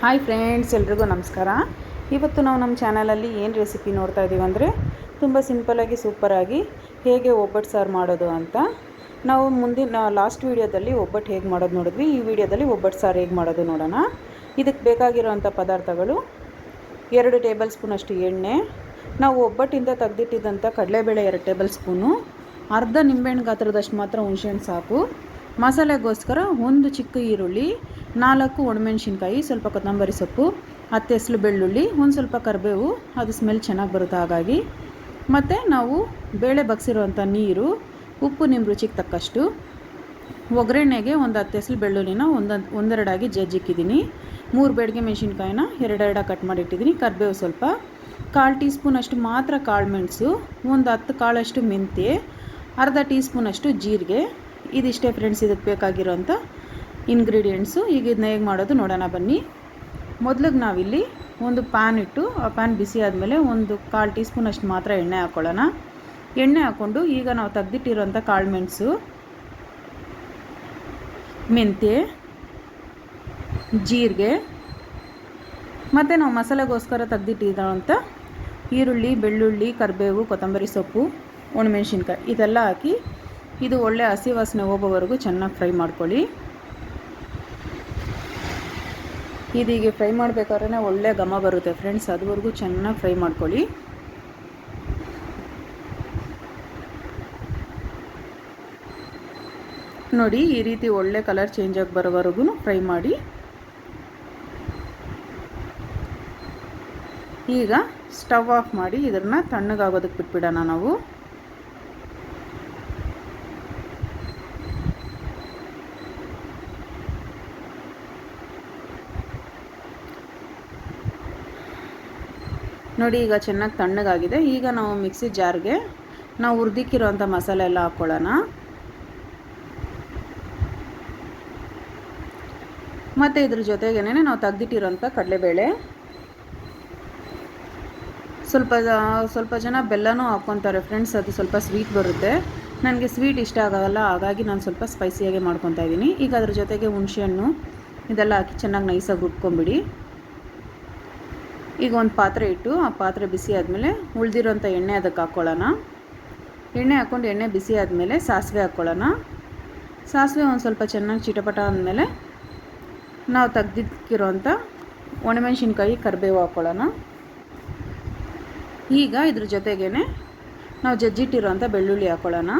Hi friends, ಎಲ್ರಿಗೂ ನಮಸ್ಕಾರ. ಇವತ್ತು ನಾವು ನಮ್ಮ ಚಾನಲಲ್ಲಿ ಏನು ರೆಸಿಪಿ ನೋಡ್ತಾ ಇದ್ದೀವಿ ಅಂದರೆ ತುಂಬ ಸಿಂಪಲಾಗಿ ಸೂಪರಾಗಿ ಹೇಗೆ ಒಬ್ಬಟ್ಟು ಸಾರು ಮಾಡೋದು ಅಂತ. ನಾವು ಮುಂದಿನ ಲಾಸ್ಟ್ ವೀಡಿಯೋದಲ್ಲಿ ಒಬ್ಬಟ್ಟು ಹೇಗೆ ಮಾಡೋದು ನೋಡಿದ್ವಿ. ಈ ವಿಡಿಯೋದಲ್ಲಿ ಒಬ್ಬಟ್ಟು ಸಾರು ಹೇಗೆ ಮಾಡೋದು ನೋಡೋಣ. ಇದಕ್ಕೆ ಬೇಕಾಗಿರುವಂಥ ಪದಾರ್ಥಗಳು ಎರಡು ಟೇಬಲ್ ಸ್ಪೂನಷ್ಟು ಎಣ್ಣೆ, ನಾವು ಒಬ್ಬಟ್ಟಿಂದ ತೆಗೆದಿಟ್ಟಿದ್ದಂಥ ಕಡಲೆಬೇಳೆ ಎರಡು ಟೇಬಲ್ ಸ್ಪೂನು, ಅರ್ಧ ನಿಂಬೆಹಣ್ಣು ಗಾತ್ರದಷ್ಟು ಮಾತ್ರ ಹುಣಸೆಹಣ್ಣು ಸಾಕು. ಮಸಾಲೆಗೋಸ್ಕರ ಒಂದು ಚಿಕ್ಕ ಈರುಳ್ಳಿ, ನಾಲ್ಕು ಒಣಮೆಣ್ಸಿನ್ಕಾಯಿ, ಸ್ವಲ್ಪ ಕೊತ್ತಂಬರಿ ಸೊಪ್ಪು, ಹತ್ತು ಹೆಸಲು ಬೆಳ್ಳುಳ್ಳಿ, ಒಂದು ಸ್ವಲ್ಪ ಕರಿಬೇವು, ಅದು ಸ್ಮೆಲ್ ಚೆನ್ನಾಗಿ ಬರುತ್ತೆ ಹಾಗಾಗಿ. ಮತ್ತು ನಾವು ಬೇಳೆ ಬಗ್ಸಿರುವಂಥ ನೀರು, ಉಪ್ಪು ನಿಮ್ಮ ರುಚಿಗೆ ತಕ್ಕಷ್ಟು. ಒಗ್ಗರಣೆಗೆ ಒಂದು ಹತ್ತು ಹೆಸಲು ಬೆಳ್ಳುಳ್ಳಿನ ಒಂದೊಂದು ಒಂದೆರಡಾಗಿ ಜಜ್ಜಿಕ್ಕಿದ್ದೀನಿ ಮೂರು ಬೇಡಿಗೆ ಮೆಣಸಿನ್ಕಾಯಿನ ಎರಡೆರಡ ಕಟ್ ಮಾಡಿಟ್ಟಿದ್ದೀನಿ ಕರಿಬೇವು ಸ್ವಲ್ಪ. ಕಾಲು ಟೀ ಸ್ಪೂನಷ್ಟು ಮಾತ್ರ ಕಾಳು ಮೆಣಸು, ಒಂದು ಹತ್ತು ಕಾಳಷ್ಟು ಮೆಂತ್ಯ, ಅರ್ಧ ಟೀ ಸ್ಪೂನಷ್ಟು ಜೀರಿಗೆ ಇದಿಷ್ಟೇ ಫ್ರೆಂಡ್ಸ್ ಇದಕ್ಕೆ ಬೇಕಾಗಿರೋಂಥ ಇಂಗ್ರೀಡಿಯೆಂಟ್ಸು ಈಗ ಇದನ್ನ ಹೇಗೆ ಮಾಡೋದು ನೋಡೋಣ ಬನ್ನಿ. ಮೊದಲಿಗೆ ನಾವಿಲ್ಲಿ ಒಂದು ಪ್ಯಾನ್ ಇಟ್ಟು, ಆ ಪ್ಯಾನ್ ಬಿಸಿ ಆದಮೇಲೆ ಒಂದು ಕಾಲು ಟೀ ಸ್ಪೂನಷ್ಟು ಮಾತ್ರ ಎಣ್ಣೆ ಹಾಕ್ಕೊಳ್ಳೋಣ ಎಣ್ಣೆ ಹಾಕ್ಕೊಂಡು ಈಗ ನಾವು ತೆಗ್ದಿಟ್ಟಿರೋಂಥ ಕಾಳು ಮೆಣಸು, ಮೆಂತ್ಯ, ಜೀರಿಗೆ, ಮತ್ತು ನಾವು ಮಸಾಲೆಗೋಸ್ಕರ ತೆಗ್ದಿಟ್ಟಿರೋಂಥ ಈರುಳ್ಳಿ, ಬೆಳ್ಳುಳ್ಳಿ, ಕರಿಬೇವು, ಕೊತ್ತಂಬರಿ ಸೊಪ್ಪು, ಒಣಮೆಣ್ಸಿನ್ಕಾಯಿ, ಇದೆಲ್ಲ ಹಾಕಿ ಇದು ಒಳ್ಳೆ ಹಸಿ ವಾಸನೆ ಹೋಗೋವರೆಗೂ ಚೆನ್ನಾಗಿ ಫ್ರೈ ಮಾಡ್ಕೊಳ್ಳಿ. ಇದೀಗೆ ಫ್ರೈ ಮಾಡಬೇಕಾದ್ರೆ ಒಳ್ಳೆ ಘಮ ಬರುತ್ತೆ ಫ್ರೆಂಡ್ಸ್, ಅದುವರೆಗೂ ಚೆನ್ನಾಗಿ ಫ್ರೈ ಮಾಡ್ಕೊಳ್ಳಿ. ನೋಡಿ, ಈ ರೀತಿ ಒಳ್ಳೆ ಕಲರ್ ಚೇಂಜ್ ಆಗಿ ಬರೋವರೆಗೂ ಫ್ರೈ ಮಾಡಿ. ಈಗ ಸ್ಟವ್ ಆಫ್ ಮಾಡಿ ಇದನ್ನು ತಣ್ಣಗಾಗೋದಕ್ಕೆ ಬಿಟ್ಬಿಡೋಣ ನಾವು. ನೋಡಿ, ಈಗ ಚೆನ್ನಾಗಿ ತಣ್ಣಗಾಗಿದೆ. ಈಗ ನಾವು ಮಿಕ್ಸಿ ಜಾರ್ಗೆ ನಾವು ಹುರಿದಿಕ್ಕಿರೋಂಥ ಮಸಾಲೆ ಎಲ್ಲ ಹಾಕ್ಕೊಳ್ಳೋಣ ಮತ್ತು ಇದ್ರ ಜೊತೆಗೇನೆ ನಾವು ತೆಗ್ದಿಟ್ಟಿರೋಂಥ ಕಡಲೆಬೇಳೆ. ಸ್ವಲ್ಪ ಸ್ವಲ್ಪ ಜನ ಬೆಲ್ಲನೂ ಹಾಕ್ಕೊತಾರೆ ಫ್ರೆಂಡ್ಸ್ ಅದು ಸ್ವಲ್ಪ ಸ್ವೀಟ್ ಬರುತ್ತೆ. ನನಗೆ ಸ್ವೀಟ್ ಇಷ್ಟ ಆಗೋಲ್ಲ, ಹಾಗಾಗಿ ನಾನು ಸ್ವಲ್ಪ ಸ್ಪೈಸಿಯಾಗೆ ಮಾಡ್ಕೊತಾ ಇದ್ದೀನಿ. ಈಗ ಅದ್ರ ಜೊತೆಗೆ ಹುಣಸೆಹಣ್ಣು, ಇದೆಲ್ಲ ಹಾಕಿ ಚೆನ್ನಾಗಿ ನೈಸಾಗಿ ರುಬ್ಕೊಂಬಿಡಿ. ಈಗ ಒಂದು ಪಾತ್ರೆ ಇಟ್ಟು ಆ ಪಾತ್ರೆ ಬಿಸಿ ಆದಮೇಲೆ ಉಳಿದಿರೋಂಥ ಎಣ್ಣೆ ಅದಕ್ಕೆ ಹಾಕ್ಕೊಳ್ಳೋಣ. ಎಣ್ಣೆ ಹಾಕ್ಕೊಂಡು ಎಣ್ಣೆ ಬಿಸಿ ಆದಮೇಲೆ ಸಾಸಿವೆ ಹಾಕ್ಕೊಳ್ಳೋಣ. ಸಾಸಿವೆ ಒಂದು ಸ್ವಲ್ಪ ಚೆನ್ನಾಗಿ ಚಿಟಪಟ ಆದಮೇಲೆ ನಾವು ತೆಗ್ದಿಕ್ಕಿರೋಂಥ ಒಣಮೆಣ್ಸಿನ್ಕಾಯಿ ಕರಿಬೇವು ಹಾಕ್ಕೊಳ್ಳೋಣ. ಈಗ ಇದ್ರ ಜೊತೆಗೇ ನಾವು ಜಜ್ಜಿಟ್ಟಿರೋಂಥ ಬೆಳ್ಳುಳ್ಳಿ ಹಾಕ್ಕೊಳ್ಳೋಣ.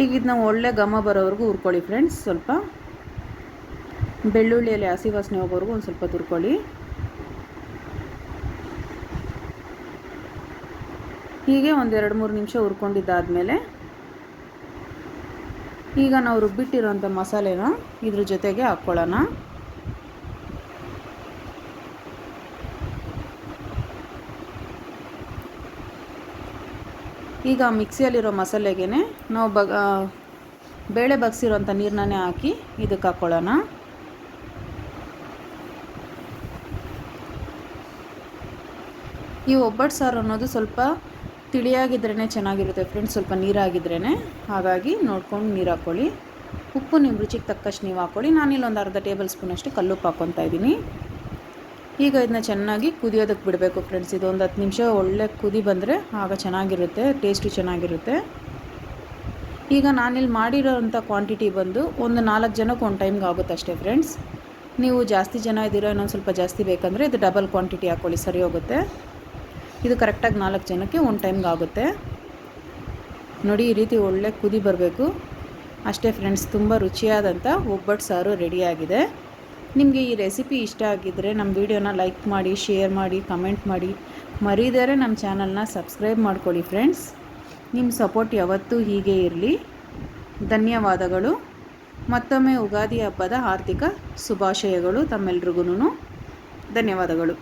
ಈಗ ಇದನ್ನ ಒಳ್ಳೆ ಘಮ ಬರೋವರೆಗೂ ಹುರ್ಕೊಳ್ಳಿ ಫ್ರೆಂಡ್ಸ್ ಸ್ವಲ್ಪ. ಬೆಳ್ಳುಳ್ಳಿಯಲ್ಲಿ ಹಸಿ ವಾಸನೆ ಹೋಗೋವರೆಗೂ ಒಂದು ಸ್ವಲ್ಪ ತುರ್ಕೊಳ್ಳಿ. ಹೀಗೆ ಒಂದು ಎರಡು ಮೂರು ನಿಮಿಷ ಹುರ್ಕೊಂಡಿದ್ದಾದಮೇಲೆ ಈಗ ನಾವು ರುಬ್ಬಿಟ್ಟಿರೋಂಥ ಮಸಾಲೆನ ಇದ್ರ ಜೊತೆಗೆ ಹಾಕ್ಕೊಳ್ಳೋಣ ಈಗ ಮಿಕ್ಸಿಯಲ್ಲಿರೋ ಮಸಾಲೆಗೆ ನಾವು ಬ ಬೇಳೆ ಬಗ್ಸಿರೋಂಥ ನೀರನ್ನೇ ಹಾಕಿ ಇದಕ್ಕೆ ಹಾಕ್ಕೊಳ್ಳೋಣ ಈ ಒಬ್ಬಟ್ಟು ಸಾರು ಅನ್ನೋದು ಸ್ವಲ್ಪ ತಿಳಿಯಾಗಿದ್ರೇ ಚೆನ್ನಾಗಿರುತ್ತೆ ಫ್ರೆಂಡ್ಸ್ ಸ್ವಲ್ಪ ನೀರಾಗಿದ್ರೇ ಹಾಗಾಗಿ ನೋಡ್ಕೊಂಡು ನೀರು ಹಾಕ್ಕೊಳ್ಳಿ ಉಪ್ಪು ನಿಮ್ಮ ರುಚಿಗೆ ತಕ್ಕಷ್ಟು ನೀವು ಹಾಕ್ಕೊಳ್ಳಿ ನಾನಿಲ್ಲಿ ಒಂದು ಅರ್ಧ ಟೇಬಲ್ ಸ್ಪೂನಷ್ಟು ಕಲ್ಲುಪ್ಪು ಹಾಕ್ಕೊತಾ ಇದ್ದೀನಿ. ಈಗ ಇದನ್ನ ಚೆನ್ನಾಗಿ ಕುದಿಯೋದಕ್ಕೆ ಬಿಡಬೇಕು ಫ್ರೆಂಡ್ಸ್ ಇದು ಒಂದು ಹತ್ತು ನಿಮಿಷ ಒಳ್ಳೆ ಕುದಿ ಬಂದರೆ ಆಗ ಚೆನ್ನಾಗಿರುತ್ತೆ ಟೇಸ್ಟು ಚೆನ್ನಾಗಿರುತ್ತೆ. ಈಗ ನಾನಿಲ್ಲಿ ಮಾಡಿರೋಂಥ ಕ್ವಾಂಟಿಟಿ ಬಂದು ಒಂದು ನಾಲ್ಕು ಜನಕ್ಕೆ ಒಂದು ಟೈಮ್ಗೆ ಆಗುತ್ತೆ ಅಷ್ಟೇ ಫ್ರೆಂಡ್ಸ್ ನೀವು ಜಾಸ್ತಿ ಜನ ಇದ್ದೀರೋ, ಇನ್ನೊಂದು ಸ್ವಲ್ಪ ಜಾಸ್ತಿ ಬೇಕಂದರೆ ಇದು ಡಬಲ್ ಕ್ವಾಂಟಿಟಿ ಹಾಕ್ಕೊಳ್ಳಿ ಸರಿ ಹೋಗುತ್ತೆ. ಇದು ಕರೆಕ್ಟಾಗಿ ನಾಲ್ಕು ಜನಕ್ಕೆ ಒಂದು ಟೈಮ್ಗೆ ಆಗುತ್ತೆ. ನೋಡಿ, ಈ ರೀತಿ ಒಳ್ಳೆ ಕುದಿ ಬರಬೇಕು. ಅಷ್ಟೇ ಫ್ರೆಂಡ್ಸ್, ತುಂಬ ರುಚಿಯಾದಂಥ ಒಬ್ಬಟ್ಟು ಸಾರು ರೆಡಿಯಾಗಿದೆ. ನಿಮಗೆ ಈ ರೆಸಿಪಿ ಇಷ್ಟ ಆಗಿದ್ದರೆ ನಮ್ಮ ವಿಡಿಯೋನ ಲೈಕ್ ಮಾಡಿ, ಶೇರ್ ಮಾಡಿ, ಕಮೆಂಟ್ ಮಾಡಿ. ಮರೀದರೆ ನಮ್ಮ ಚಾನಲ್ನ ಸಬ್ಸ್ಕ್ರೈಬ್ ಮಾಡ್ಕೊಳ್ಳಿ ಫ್ರೆಂಡ್ಸ್. ನಿಮ್ಮ ಸಪೋರ್ಟ್ ಯಾವತ್ತೂ ಹೀಗೆ ಇರಲಿ. ಧನ್ಯವಾದಗಳು. ಮತ್ತೊಮ್ಮೆ ಉಗಾದಿ ಹಬ್ಬದ ಆರ್ಥಿಕ ಶುಭಾಶಯಗಳು ತಮ್ಮೆಲ್ರಿಗೂ ಧನ್ಯವಾದಗಳು.